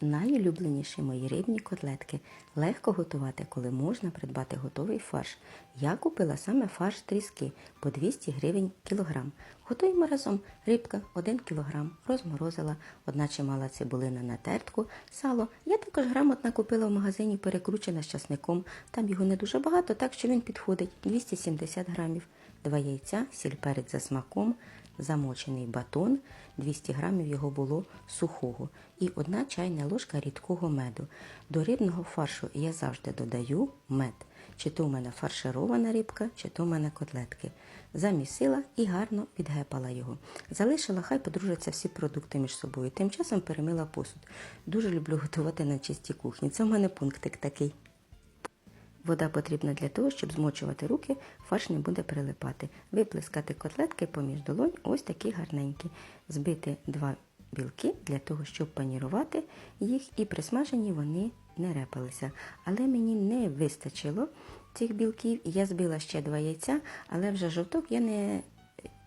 Найулюбленіші мої рибні котлетки. Легко готувати, коли можна придбати готовий фарш. Я купила саме фарш тріски по 200 гривень кілограм. Готуємо разом рибка 1 кілограм, розморозила, одна чимала цибулина на тертку, сало. Я також грамотно купила в магазині перекручене з часником. Там його не дуже багато, так що він підходить 270 грамів. Два яйця, сіль перець за смаком, замочений батон, 200 грамів його було сухого і одна чайна ложка рідкого меду. До рибного фаршу я завжди додаю мед. Чи то в мене фарширована рибка, чи то в мене котлетки. Замісила і гарно підгепала його. Залишила, хай подружаться всі продукти між собою. Тим часом перемила посуд. Дуже люблю готувати на чистій кухні. Це в мене пунктик такий. Вода потрібна для того, щоб змочувати руки, фарш не буде прилипати. Виплескати котлетки поміж долонь, ось такі гарненькі. Збити два білки для того, щоб панірувати їх, і при смаженні вони не репалися. Але мені не вистачило цих білків. Я збила ще два яйця, але вже жовток я не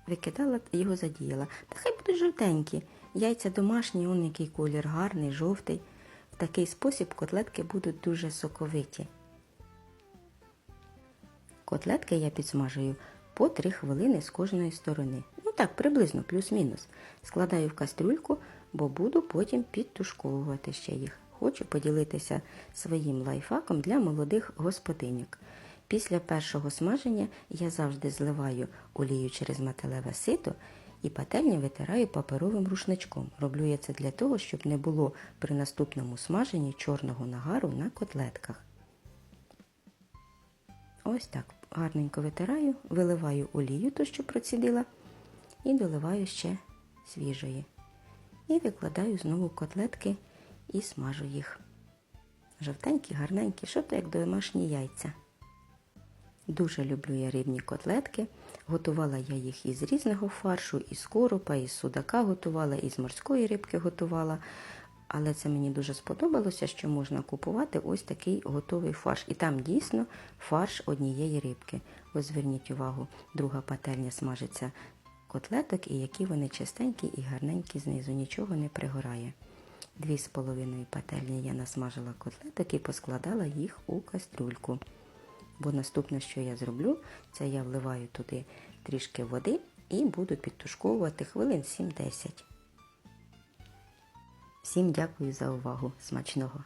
викидала, його задіяла. Та хай будуть жовтенькі. Яйця домашні, он який колір гарний, жовтий. В такий спосіб котлетки будуть дуже соковиті. Котлетки я підсмажую по 3 хвилини з кожної сторони. Ну так, приблизно плюс-мінус. Складаю в кастрюльку, бо буду потім підтушковувати ще їх. Хочу поділитися своїм лайфхаком для молодих господиньок. Після першого смаження я завжди зливаю олію через металеве сито і пательню витираю паперовим рушничком. Роблю я це для того, щоб не було при наступному смаженні чорного нагару на котлетках. Ось так гарненько витираю, виливаю олію, ту, що процідила, і доливаю ще свіжої. І викладаю знову котлетки і смажу їх. Жовтенькі, гарненькі, що то як домашні яйця. Дуже люблю я рибні котлетки. Готувала я їх із різного фаршу, із коропа, із судака готувала, із морської рибки готувала. Але це мені дуже сподобалося, що можна купувати ось такий готовий фарш. І там дійсно фарш однієї рибки. Ось зверніть увагу, друга пательня смажиться котлеток, і які вони чистенькі і гарненькі знизу, нічого не пригорає. Дві з половиною пательні я насмажила котлеток і поскладала їх у кастрюльку. Бо наступне, що я зроблю, це я вливаю туди трішки води і буду підтушковувати хвилин 7-10. Всім дякую за увагу. Смачного!